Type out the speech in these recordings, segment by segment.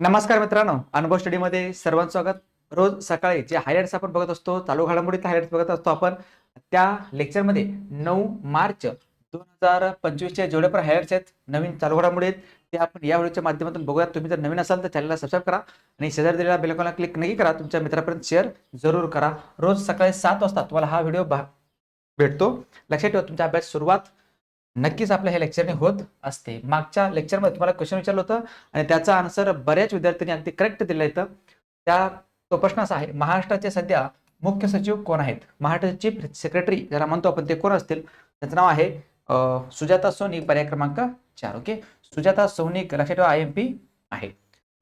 नमस्कार मित्रांनो अनुभव स्टडीमध्ये सर्वांचं स्वागत. रोज सकाळी जे हायलाइट्स आपण बघत असतो चालू घडामोडीत हायलाइट्स बघत असतो आपण त्या लेक्चरमध्ये नऊ मार्च दोन हजार पंचवीसच्या जेवढे पण हायलाइट्स आहेत नवीन चालू घडामोडीत ते आपण या व्हिडिओच्या माध्यमातून बघूयात. तुम्ही जर नवीन असाल तर चॅनलला सबस्क्राईब करा आणि शेजारी दिलेल्या बेलकॉनला क्लिक नक्की करा. तुमच्या मित्रापर्यंत शेअर जरूर करा. रोज सकाळी सात वाजता तुम्हाला हा व्हिडिओ भेटतो. लक्षात ठेवा तुमच्या अभ्यास सुरुवात नक्कीच आपल्या हे लेक्चरने होत असते. मागच्या लेक्चरमध्ये तुम्हाला क्वेश्चन विचारलं होतं आणि त्याचा आन्सर बऱ्याच विद्यार्थ्यांनी अगदी करेक्ट दिलं येतं त्या तो प्रश्न असा आहे महाराष्ट्राचे सध्या मुख्य सचिव कोण आहेत? महाराष्ट्राचे चीफ सेक्रेटरी ज्याला म्हणतो आपण ते कोण असतील? त्याचं नाव आहे सुजाता सोनिक पर्याय क्रमांक चार ओके? सुजाता सौनिक लक्षात ठेवा आय एम पी आहे.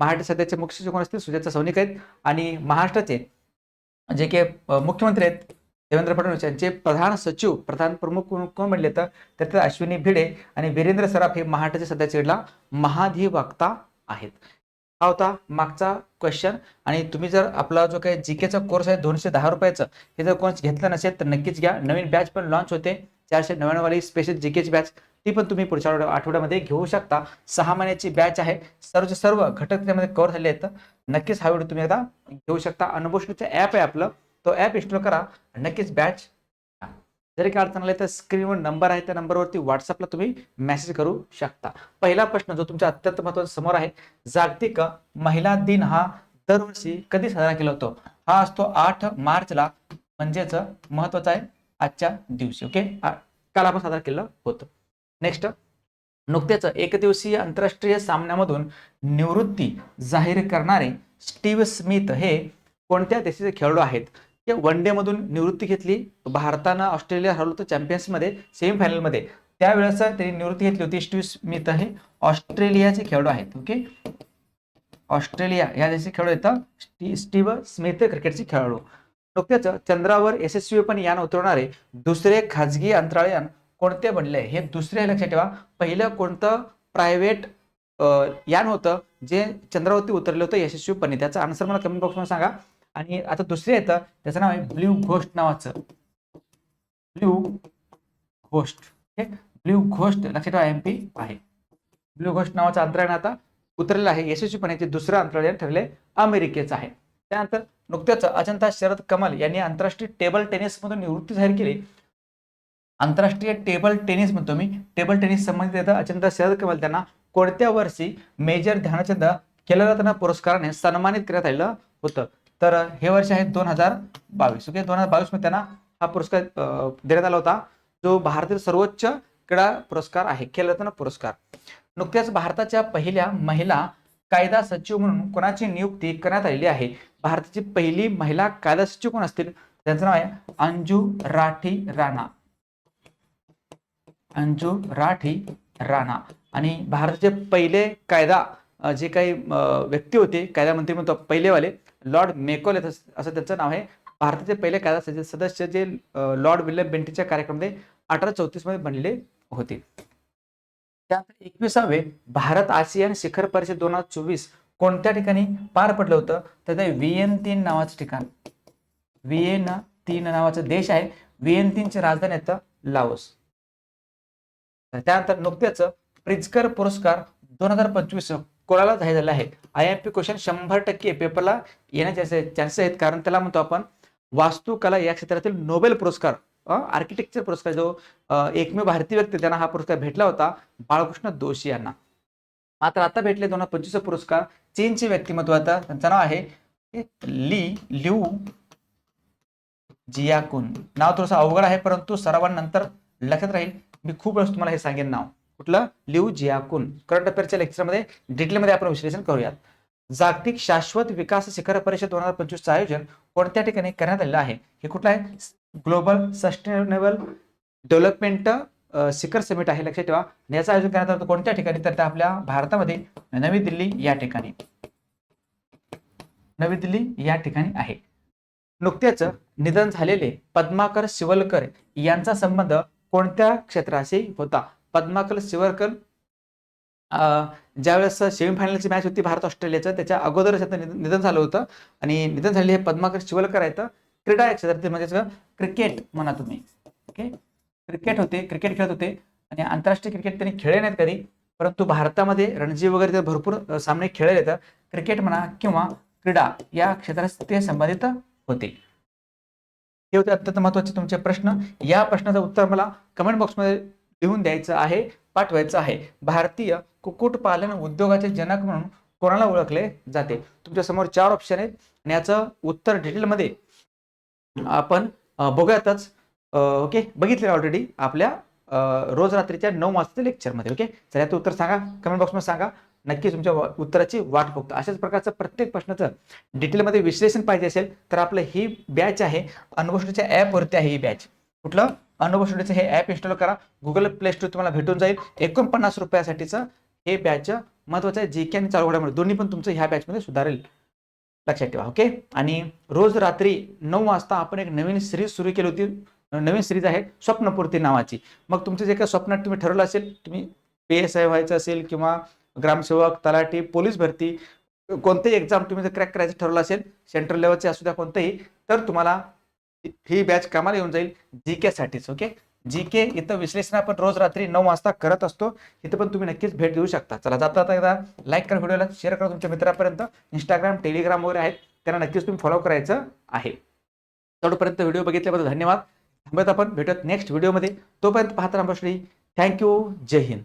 महाराष्ट्र सध्याचे मुख्य सचिव कोण असतील? सुजाता सौनिक आहेत. आणि महाराष्ट्राचे जे काही मुख्यमंत्री आहेत देवेंद्र फडणवीस यांचे प्रधान सचिव प्रधान प्रमुख कोण म्हणले तर? त्यात अश्विनी भिडे आणि वीरेंद्र सराफ हे महाराष्ट्राचे सध्याचे महाधिवक्ता आहेत. हा होता मागचा क्वेश्चन आणि तुम्ही जर आपला जो काही जी केचा कोर्स आहे दोनशे दहा रुपयाचा हे जर कोर्स घेतला नसेल तर नक्कीच घ्या. नवीन बॅच पण लॉन्च होते. चारशे नव्याण्णववाली स्पेशल जी केची बॅच ती पण तुम्ही पुढच्या आठवड्यामध्ये घेऊ शकता. सहा महिन्याची बॅच आहे. सर्वचे सर्व घटक त्यामध्ये कव्हर झाले आहेत. नक्कीच हा व्हिडिओ तुम्ही आता घेऊ शकता. अनुभूषणचं ॲप आहे आपलं. तो ॲप इन्स्टॉल करा नक्कीच बॅच जरी काय अडचण आली तर स्क्रीनवर नंबर आहे त्या नंबरवरती व्हॉट्सअपला तुम्ही मेसेज करू शकता. पहिला प्रश्न जो तुमच्या अत्यंत महत्त्वाचा समोर आहे जागतिक महिला दिन हा दरवर्षी कधी साजरा केला होतो? हा असतो आठ मार्चला. म्हणजेच महत्त्वाचा आहे आजच्या दिवशी ओके काल आपण साजरा केलं होतं. नेक्स्ट नुकतेच एक दिवसीय आंतरराष्ट्रीय सामन्यामधून निवृत्ती जाहीर करणारे स्टीव्ह स्मिथ हे कोणत्या देशाचे खेळाडू आहेत? ते वन डे मधून निवृत्ती घेतली. भारतानं ऑस्ट्रेलिया हरवलं होतं चॅम्पियन्समध्ये सेमीफायनलमध्ये त्यावेळेस त्यांनी निवृत्ती घेतली होती. स्टीव्ह स्मिथ हे ऑस्ट्रेलियाचे खेळाडू आहेत ओके ऑस्ट्रेलिया या देशाचे खेळाडू येतात स्टी स्टीव्ह स्मिथ क्रिकेटचे खेळाडू. नुकतेच चंद्रावर यशस्वीपणे यान उतरवणारे दुसरे खाजगी अंतराळयान कोणते बनले? हे दुसरे लक्षात ठेवा. पहिलं कोणतं प्रायव्हेट यान होतं जे चंद्रावरती उतरलं होतं यशस्वीपणे त्याचं आन्सर मला कमेंट बॉक्समध्ये सांगा. आणि आता दुसरे येतं त्याचं नाव आहे ब्ल्यू घोस्ट नावाचं. ब्ल्यू घोस्ट ब्ल्यू घोस्ट लक्षात ठेवा एम पी आहे. ब्ल्यू घोस्ट नावाचं अंतरायण आता उतरलेलं आहे. यशस्वीपणे ते दुसरं अंतरायण ठरले अमेरिकेचं आहे. त्यानंतर नुकत्याच अजंता शरद कमल यांनी आंतरराष्ट्रीय टेबल टेनिस मधून निवृत्ती जाहीर केली. आंतरराष्ट्रीय टेबल टेनिस म्हणतो मी. टेबल टेनिस संबंधित येतं अजंता शरद कमल त्यांना कोणत्या वर्षी मेजर ध्यानचंद खेलरत्न पुरस्काराने सन्मानित करण्यात आलेलं होतं? तर हे वर्ष आहे दोन हजार बावीस. ओके दोन हजार बावीसमध्ये त्यांना हा पुरस्कार देण्यात आला होता जो भारतातील सर्वोच्च क्रीडा पुरस्कार आहे खेलरत्न पुरस्कार. नुकत्याच भारताच्या पहिल्या महिला कायदा सचिव म्हणून कोणाची नियुक्ती करण्यात आलेली आहे? भारताची पहिली महिला कायदा सचिव कोण असतील? त्यांचं नाव आहे अंजू राठी राणा. अंजू राठी राणा. आणि भारताचे पहिले कायदा जे काही व्यक्ती होते कायदा मंत्री म्हणतो पहिलेवाले लॉर्ड मेकोले असं त्यांचं नाव आहे. भारताचे पहिले कायदा सदस्य- जे लॉर्ड विल्यम बेंटीच्या कार्यक्रमामध्ये अठरा चौतीसमध्ये बनले होते. त्यानंतर एकविसावे भारत आसियान शिखर परिषद दोन हजार चोवीस कोणत्या ठिकाणी पार पडलं होतं? तर ते व्हीएन तीन नावाचं ठिकाण. व्हीएन तीन नावाचा देश आहे. व्हीएन तीनची राजधानी येतं लाओस. तर त्यानंतर नुकत्याच प्रिझकर पुरस्कार दोन हजार पंचवीस कोणाला जाहीर झाला आहे. आय एम पी क्वेश्चन शंभर टक्के पेपरला येण्याचे चान्सेस आहेत. कारण त्याला म्हणतो आपण वास्तुकला या क्षेत्रातील नोबेल पुरस्कार आर्किटेक्चर पुरस्कार जो एकमेव भारतीय व्यक्ती त्यांना हा पुरस्कार भेटला होता बाळकृष्ण दोशी यांना. मात्र आता भेटले दोन हजार पंचवीस पुरस्कार. चीनचे व्यक्तिमत्व आता त्यांचं नाव आहे ली लिऊ जियाकुन. नाव थोडंसं अवघड आहे परंतु सर्वांनंतर लक्षात राहील. मी खूप वेळेस तुम्हाला हे सांगेन नाव. कुठलं? लिऊ जियाकुन. करंट अफेअरच्या लेक्चरमध्ये डिटेलमध्ये आपण विश्लेषण करूयात. जागतिक शाश्वत विकास शिखर परिषद दोन हजार पंचवीसचं आयोजन कोणत्या ठिकाणी करण्यात आलेलं आहे? हे कुठलं आहे? ग्लोबल सस्टेनेबल डेव्हलपमेंट शिखर समिट आहे. लक्षात ठेवा. याचं आयोजन करण्यात आलं कोणत्या ठिकाणी? तर ते आपल्या भारतामध्ये नवी दिल्ली या ठिकाणी. नवी दिल्ली या ठिकाणी आहे. नुकत्याच निधन झालेले पद्माकर शिवलकर यांचा संबंध कोणत्या क्षेत्राशी होता? पद्माकल शिवलकर ज्यावेळेस सेमीफायनलची मॅच होती भारत ऑस्ट्रेलियाचं त्याच्या अगोदरच त्याचं निधन झालं होतं. आणि निधन झालेले हे पद्माकर शिवलकर आहेत. क्रीडा या क्षेत्रातील म्हणजे क्रिकेट म्हणा तुम्ही. ओके क्रिकेट होते क्रिकेट खेळत होते. आणि आंतरराष्ट्रीय क्रिकेट त्यांनी खेळले नाहीत कधी. परंतु भारतामध्ये रणजी वगैरे भरपूर सामने खेळले येतात क्रिकेट म्हणा किंवा क्रीडा या क्षेत्रात ते संबंधित होते. हे होते अत्यंत महत्त्वाचे तुमचे प्रश्न. या प्रश्नाचं उत्तर मला कमेंट बॉक्समध्ये लिहून द्यायचं आहे पाठवायचं आहे. भारतीय कुक्कुटपालन उद्योगाचे जनक म्हणून कोणाला ओळखले जाते? तुमच्यासमोर चार ऑप्शन आहेत. आणि याचं उत्तर डिटेलमध्ये आपण बघूयातच. ओके? बघितले ऑलरेडी आपल्या रोज रात्रीच्या नऊ वाजता लेक्चरमध्ये ओके? सर याचं उत्तर सांगा. कमेंट बॉक्समध्ये सांगा. नक्की तुमच्या उत्तराची वाट बघतो. अशाच प्रकारचं प्रत्येक प्रश्नाचं डिटेलमध्ये विश्लेषण पाहिजे असेल तर आपलं ही बॅच आहे. अनुभवच्या ॲपवरती आहे ही बॅच कुठलं? अनुभव हे ॲप इन्स्टॉल करा. गुगल प्ले स्टोर तुम्हाला भेटून जाईल. एकोणपन्नास रुपयासाठीचं हे बॅच महत्वाचं आहे. जे के आणि चालू घडामोडी दोन्ही पण तुमचं ह्या बॅचमध्ये सुधारेल. लक्षात ठेवा ओके आणि रोज रात्री नऊ वाजता आपण एक नवीन सिरीज सुरू केली होती. नवीन सिरीज आहे स्वप्नपूर्ती नावाची. मग तुमचं जे काही स्वप्नात तुम्ही ठरवलं असेल तुम्ही पी एस आय व्हायचं असेल किंवा ग्रामसेवक तलाठी पोलीस भरती कोणतेही एक्झाम तुम्ही जर क्रॅक करायचं ठरवलं असेल सेंट्रल लेवलचे असू द्या कोणतेही तर तुम्हाला ही बॅच कामाला येऊन जाईल जी के साठीच ओके जी के इथं विश्लेषण आपण रोज रात्री नऊ वाजता करत असतो. इथं पण तुम्ही नक्कीच भेट देऊ शकता. चला जाता एकदा लाईक करा व्हिडिओला शेअर करा तुमच्या मित्रापर्यंत. इंस्टाग्राम टेलिग्राम वगैरे आहेत. त्यांना नक्कीच तुम्ही फॉलो करायचं आहे. तोपर्यंत व्हिडिओ बघितल्याबद्दल धन्यवाद. थांबत आपण भेटत नेक्स्ट व्हिडिओमध्ये तोपर्यंत पाहत रामश्री थँक्यू जय हिंद.